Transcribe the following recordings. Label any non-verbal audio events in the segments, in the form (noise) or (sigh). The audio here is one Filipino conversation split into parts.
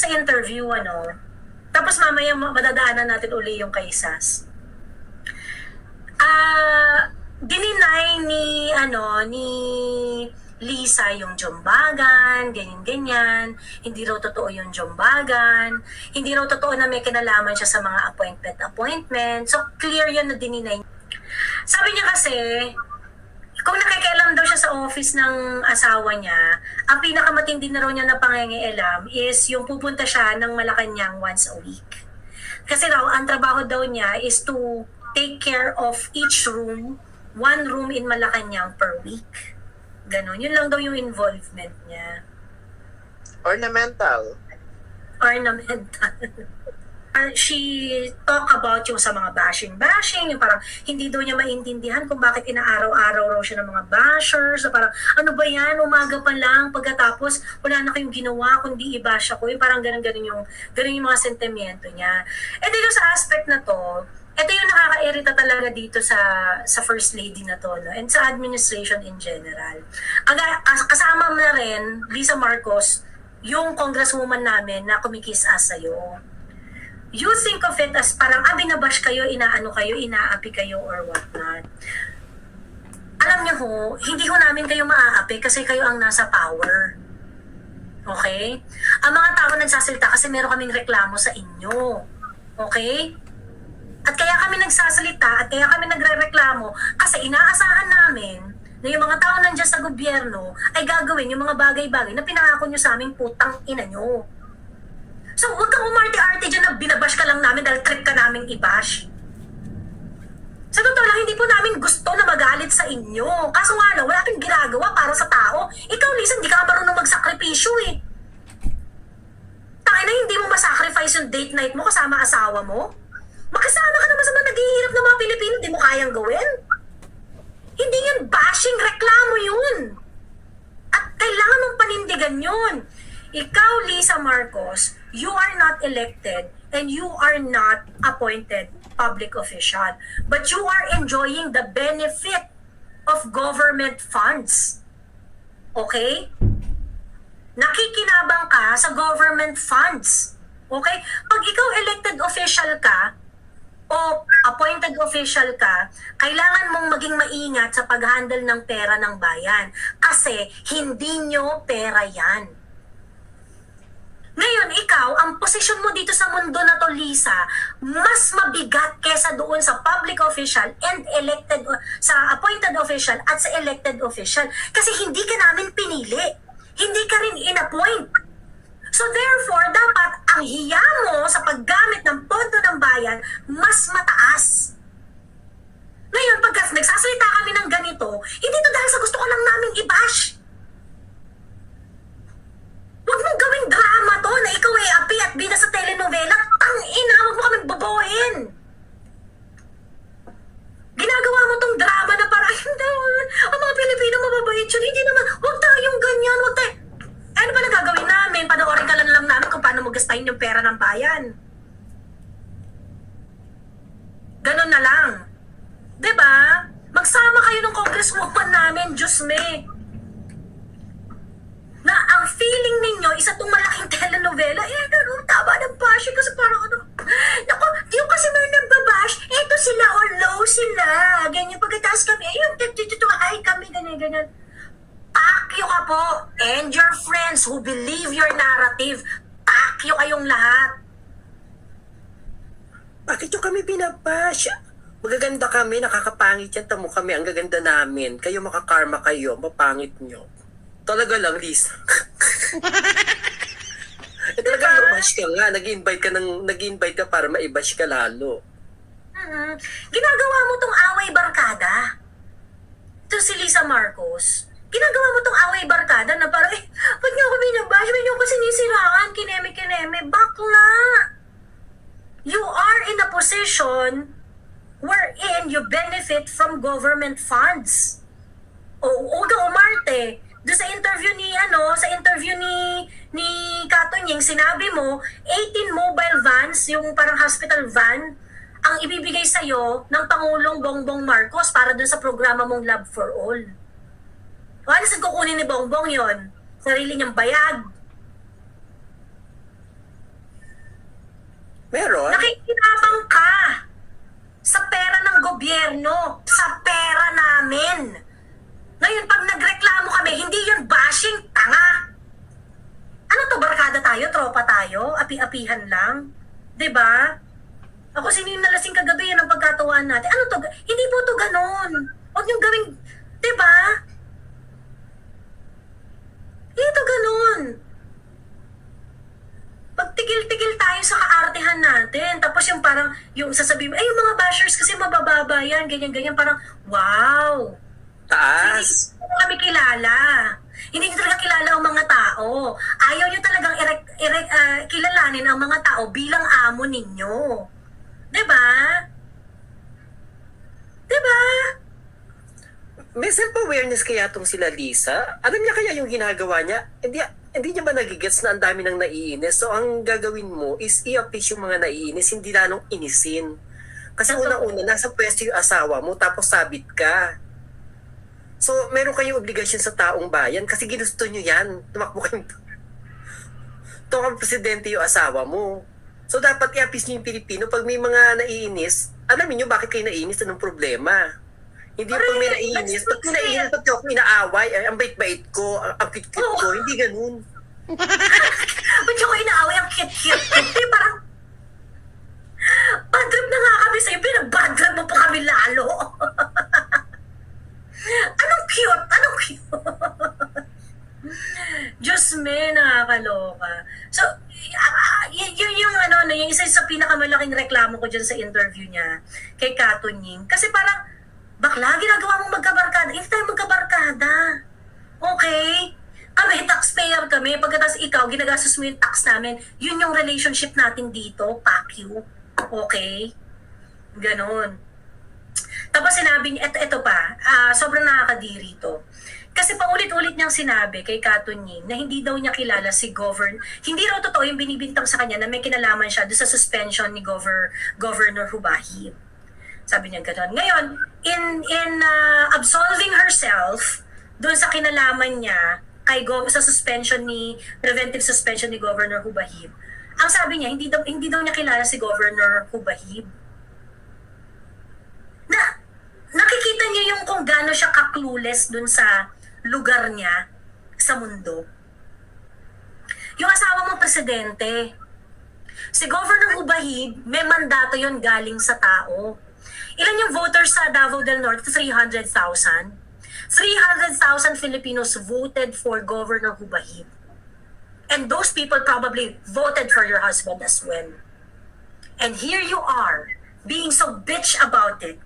sa interview, ano, tapos mamaya ma- madadaanan natin uli yung kay Sas. Ah, dininay ni, ano, ni Lisa yung jombagan, ganyan-ganyan. Hindi raw totoo yung jombagan. Hindi raw totoo na may kinalaman siya sa mga appointment-appointment. So, clear yun na dininay. Sabi niya kasi, kung nakikialam daw siya sa office ng asawa niya, ang pinakamatindi na raw niya na pangingialam is yung pupunta siya ng Malacanang once a week. Kasi raw, ang trabaho daw niya is to take care of each room, one room in Malacanang per week. Ganon. Yun lang daw yung involvement niya. Ornamental. Ornamental. (laughs) Uh, she talk about yung sa mga bashing-bashing, yung parang hindi daw niya maintindihan kung bakit inaaraw-araw raw siya ng mga bashers, na parang ano ba yan, umaga pa lang, pagkatapos wala na kayong ginawa, kundi i-bash ako, yung parang ganun-ganun yung, ganun yung mga sentimiento niya. E dito sa aspect na to, ito yung nakakairita talaga dito sa sa first lady na to no? and sa administration in general. Aga, as- kasama na rin Lisa Marcos, yung congresswoman namin na kumikis as sa'yo you think of it as parang ah, binabash kayo, inaano kayo, inaapi kayo or what not. Alam niyo ho, hindi ho namin kayo maaapi kasi kayo ang nasa power. Okay? Ang mga tao nagsasalita kasi meron kaming reklamo sa inyo. Okay? At kaya kami nagsasalita at kaya kami nagre-reklamo kasi inaasahan namin na yung mga tao nandiyan sa gobyerno ay gagawin yung mga bagay-bagay na pinangako nyo sa aming putang ina nyo. So, huwag kang umarte-arte dyan na binabash ka lang namin dahil trip ka naming i-bash. Sa totoo lang, hindi po namin gusto na magalit sa inyo. Kaso nga lang, wala kang ginagawa para sa tao. Ikaw, Lisa, hindi ka marunong magsakripisyo eh. Tangin na hindi mo masacrifice yung date night mo kasama asawa mo. Makasama ka naman sa mga naghihirap ng mga Pilipino, hindi mo kayang gawin. Hindi yan bashing, reklamo yun. At kailangan mong panindigan yun. Ikaw, Lisa Marcos, you are not elected and you are not appointed public official. But you are enjoying the benefit of government funds. Okay? Nakikinabang ka sa government funds. Okay? Pag ikaw elected official ka, o appointed official ka, kailangan mong maging maingat sa pag-handle ng pera ng bayan. Kasi hindi nyo pera yan. Ngayon, ikaw, ang posisyon mo dito sa mundo na to, Lisa, mas mabigat kesa doon sa public official and elected, sa appointed official at sa elected official. Kasi hindi ka namin pinili. Hindi ka rin in-appoint. So therefore, dapat ang hiya mo sa paggamit ng pondo ng bayan mas mataas. Ngayon, pagka nagsasalita kami ng ganito, hindi to dahil sa gusto ko lang naming i-bash. Huwag mong gawing drama to na ikaw ay api at bida sa telenovela. Tang ina, huwag mo kaming bobohin. Ginagawa mo tong drama na (laughs) hindi, ang mga Pilipino mababait yun. Hindi naman, huwag tayong ganyan, huwag tayo. Ano ba nagagawin namin? Panoorin ka lang lang namin kung paano mo gastahin yung pera ng bayan. Ganon na lang. ba? Magsama kayo ng congresswoman namin, Diyos me. Na ang feeling ninyo, isa itong malaking telenovela, eh, ano, tama ng bash kasi parang ano, naku, yung kasi may nagbabash, eto sila or low sila, ganyan, pagkatapos kami, ayun, tito, hi kami, ganyan, ganyan. Pakyo ka po, and your friends who believe your narrative, pakyo kayong lahat. Bakit yung kami binabash? Magaganda kami, nakakapangit yan. Tamo kami, ang gaganda namin. Kayo makakarma kayo, mapangit nyo. Talaga lang, Lisa. (laughs) eh, talaga Diba? bash ka nga. Nag-invite ka, ng, nag-invite ka para maibash ka lalo. Mhm. Ginagawa mo tong away barkada. Ito si Lisa Marcos. Ginagawa mo tong away barkada na parang, eh, ba't niyo ako binabash? Ba't niyo ako sinisiraan? Kineme-kineme. Bakla! You are in a position wherein you benefit from government funds. O, kang umarte do sa interview ni ano, sa interview ni ni Katunying, sinabi mo 18 mobile vans, yung parang hospital van ang ibibigay sa iyo ng Pangulong Bongbong Marcos para doon sa programa mong Love for All. Ano saan kukunin ni Bongbong yon? Sarili niyang bayag. Meron. Nakikinabang ka sa pera ng gobyerno, sa pera namin bashing tanga. Ano to, barkada tayo, tropa tayo, api-apihan lang? 'Di ba? Ako sino yung nalasing kagabi, yan ang pagkatawaan natin. Ano to, hindi po to ganon. Huwag niyong gawing, 'di ba? Hindi to ganon. Pagtigil-tigil tayo sa kaartehan natin. Tapos yung parang, yung sasabihin, ay yung mga bashers kasi mabababa yan, ganyan-ganyan. Parang, wow. Taas. Hindi kami kilala. Hindi nyo talaga kilala ang mga tao. Ayaw nyo talagang irek, irek, ah, kilalanin ang mga tao bilang amo ninyo. 'Di ba? 'Di ba? May self-awareness kaya tong sila Lisa? Alam niya kaya yung ginagawa niya? Hindi, hindi niya ba nagigets na ang dami nang naiinis? So ang gagawin mo is i-appease yung mga naiinis, hindi lalong inisin. Kasi unang-una, nasa pwesto yung asawa mo, tapos sabit ka. So, meron kayong obligasyon sa taong bayan kasi ginusto nyo yan. Tumakbo kayong... Ito ang presidente yung asawa mo. So, dapat i-appease nyo yung Pilipino. Pag may mga naiinis, alamin nyo bakit kayo naiinis, anong problema. Hindi yung pag may naiinis, pag naiinis, pag ako inaaway, ay, ang bait-bait ko, ang, cute-cute Oo. ko, hindi ganun. (laughs) Ba't yung ko inaaway ang cute-cute? Hindi, parang, bad trip na nga kami sa'yo, pinag-bad trip mo pa kami lalo. Anong cute? Anong cute? Diyos me, nakakaloka. So, ah, y- yun yung ano, no, yung isa sa pinakamalaking reklamo ko dyan sa interview niya kay Kato Nying. Kasi parang, bakla, ginagawa mong magkabarkada. Hindi tayo magkabarkada. Okay? Kami, taxpayer kami. Pagkatapos ikaw, ginagastos mo yung tax namin. Yun yung relationship natin dito. Pack you. Okay? Ganon. Tapos sinabi niya, eto, eto pa, ah, sobrang nakakadiri to. Kasi paulit-ulit niyang sinabi kay Kato Nying na hindi daw niya kilala si Govern, hindi raw totoo yung binibintang sa kanya na may kinalaman siya doon sa suspension ni Gover, Governor Hubahib. Sabi niya gano'n. Ngayon, in, in ah, absolving herself doon sa kinalaman niya kay Gov sa suspension ni, preventive suspension ni Governor Hubahib, ang sabi niya, hindi daw, hindi daw niya kilala si Governor Hubahib na nakikita niyo yung kung gaano siya ka-clueless dun sa lugar niya sa mundo. Yung asawa mo presidente. Si Governor Ubahib, may mandato yon galing sa tao. Ilan yung voters sa Davao del Norte? 300,000. 300,000 Filipinos voted for Governor Ubahib. And those people probably voted for your husband as well. And here you are, being so bitch about it.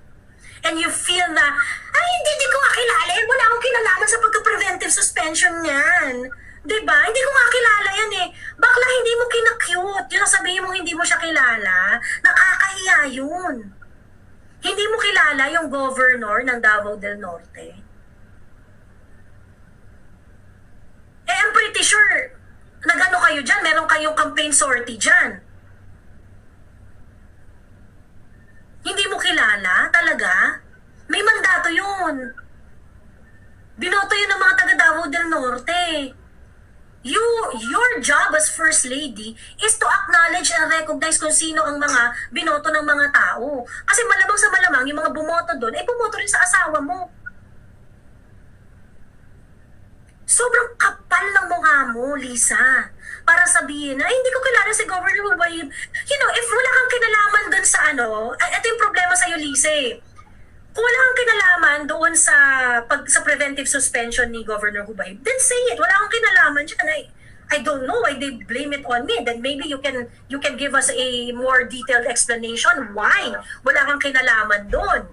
And you feel na, ay, hindi, hindi ko nga kilala yan. Wala akong kinalaman sa pagka-preventive suspension niyan. 'Di ba? Hindi ko nga yan eh. Bakla hindi mo kina-cute. Yung sabihin mo hindi mo siya kilala, nakakahiya yun. Hindi mo kilala yung governor ng Davao del Norte. Eh, I'm pretty sure, nagano kayo dyan, meron kayong campaign sortie dyan. Hindi mo kilala? Talaga? May mandato yun. Binoto yun ng mga taga Davao del Norte. You, your job as First Lady is to acknowledge and recognize kung sino ang mga binoto ng mga tao. Kasi malamang sa malamang, yung mga bumoto doon, eh bumoto rin sa asawa mo. Sobrang kapal ng mukha mo, Lisa. Para sabihin na, "Ay, hindi ko kilala si Governor Hubayib. You know, if wala kang kinalaman dun sa ano, ito yung problema sa'yo, Lisa eh. Kung wala kang kinalaman doon sa pag sa preventive suspension ni Governor Hubayib, then say it. Wala kang kinalaman dyan. I, I don't know why they blame it on me. Then maybe you can you can give us a more detailed explanation why wala kang kinalaman doon.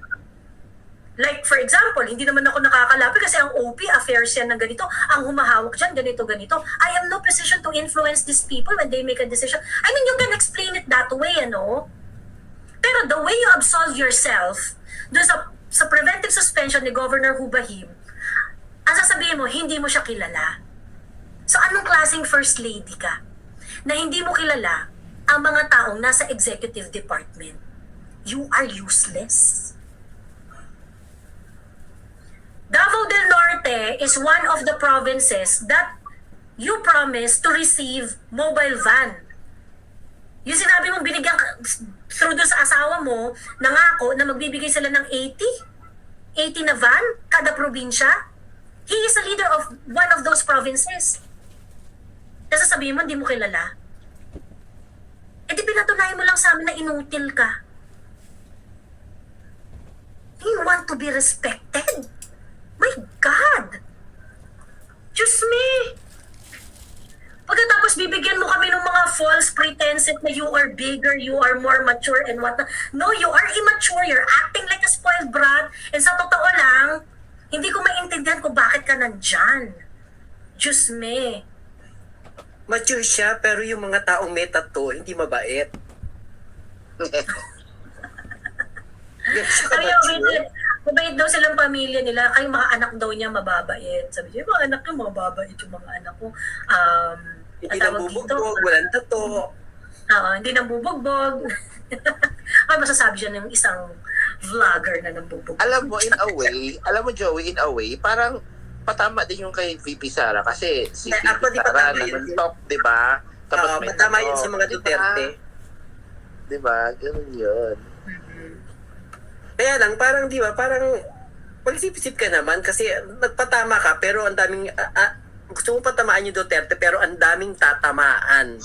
Like, for example, hindi naman ako nakakalapit kasi ang OP, affairs yan ng ganito, ang humahawak dyan, ganito, ganito. I am no position to influence these people when they make a decision. I mean, you can explain it that way, ano? Pero the way you absolve yourself doon sa, sa preventive suspension ni Governor Hubahib, ang sasabihin mo, hindi mo siya kilala. So, anong klaseng first lady ka? Na hindi mo kilala ang mga taong nasa executive department. You are useless. Davao Norte is one of the provinces that you promised to receive mobile van. Yung sinabi mong binigyan through doon sa asawa mo, nangako na magbibigay sila ng 80? 80 na van kada probinsya? He is a leader of one of those provinces. Tapos sasabihin mo, hindi mo kilala. Eh di pinatunayan mo lang sa amin na inutil ka. Do you want to be respected? My God! Diyos me! Pagkatapos bibigyan mo kami ng mga false pretenses na you are bigger, you are more mature and what. No, you are immature. You're acting like a spoiled brat. And sa totoo lang, hindi ko maintindihan kung bakit ka nandyan. Diyos me. Mature siya, pero yung mga taong meta to, hindi mabait. (laughs) Ganun siya Ay, ka-mature. Mabait, daw silang pamilya nila. Kay mga anak daw niya mababait. Sabi niya, mga anak niya mababait yung mga anak ko. Um, Hindi ang na tawag dito, bubugbog, walang tato. Oo, hindi nang bubugbog. (laughs) Ay, masasabi siya ng isang vlogger na nambubugbog. alam mo, in a way, alam mo, Joey, in a way, parang patama din yung kay VP Sara kasi si VP Sara yun? top, di ba? Oo, may matama yun sa mga? Duterte. Di ba? Ganun yun. Mhm. Kaya lang, parang di ba, parang mag-isip-isip ka naman kasi nagpatama ka pero ang daming, ah, ah, gusto mo patamaan yung Duterte pero ang daming tatamaan.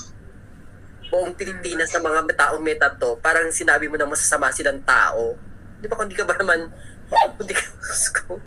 Buong Pilipinas sa mga taong meta to, parang sinabi mo na masasama silang tao. Di ba kung di ka ba naman, kung di ka, (laughs)